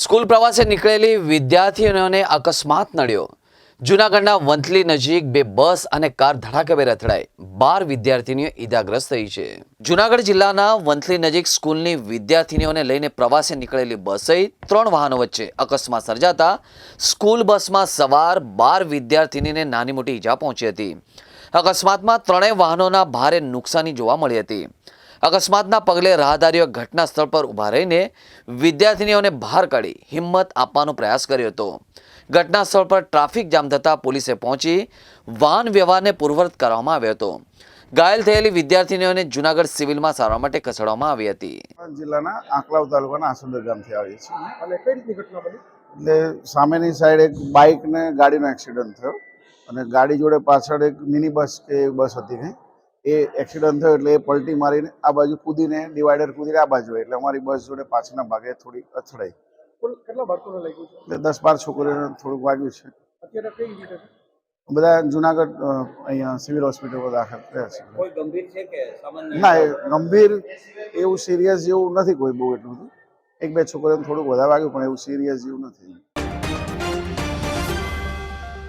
School પ્રવાસે નીકળેલી વિદ્યાર્થીઓને અકસ્માત નડ્યો. જૂનાગઢના વંથલી નજીક બે બસ અને કાર ધડાકેભેર રથડાઈ. બાર વિદ્યાર્થીનીઓ ઈજાગ્રસ્ત થઈ છે. જૂનાગઢ જિલ્લાના વંથલી નજીક સ્કૂલની વિદ્યાર્થીનીઓને લઈને પ્રવાસે નીકળેલી બસ સહિત ત્રણ વાહનો વચ્ચે અકસ્માત સર્જાતા સ્કૂલ બસમાં સવાર બાર વિદ્યાર્થીનીને નાની મોટી ઈજા પહોંચી હતી. અકસ્માતમાં ત્રણેય વાહનોના ભારે નુકસાની જોવા મળી હતી. અકસ્માતના પગલે રાહદારીઓ ઘટના સ્થળ પર ઊભા રહીને વિદ્યાર્થીનીઓને બહાર કાઢી હિંમત આપવાનો પ્રયાસ કર્યો હતો. ઘટના સ્થળ પર ટ્રાફિક જામ થતાં પોલીસે પહોંચી વાહન વ્યવહારને પૂર્વવત કરવામાં આવ્યો હતો. ઘાયલ થયેલી વિદ્યાર્થીનીઓને જુનાગઢ સિવિલમાં સારવાર માટે ખસેડવામાં આવી હતી. જિલ્લાના આંકલાવ તાલુકાના આસુંદર ગામથી આવીએ છીએ અને કઈ રીતની ઘટના બની? એટલે સામેની સાઈડ એક બાઇક ને ગાડીનો એક્સિડન્ટ થયો અને ગાડી જોડે પાછળ એક મિની બસ કે બસ હતી ને એ એક્સિડન્ટ થયો એટલે એ પલટી મારીને આ બાજુ કૂદીને ડિવાઈડર કૂદીને આ બાજુ. એટલે અમારી બસ જોડે પાછળના ભાગે થોડી અથડાઈ. કેટલા બાળકોને લાગ્યું છે? એટલે દસ બાર છોકરીઓને થોડુંક વાગ્યું છે. અત્યારે કઈ રીતે બધા જુનાગઢ અહીંયા સિવિલ હોસ્પિટલમાં દાખલ થયા છે. કોઈ ગંભીર છે કે સામાન્ય? ના એ ગંભીર એવું સિરિયસ જેવું નથી કોઈ બહુ એટલું બધું. એક બે છોકરીઓને થોડુંક વધારે વાગ્યું પણ એવું સિરિયસ જેવું નથી.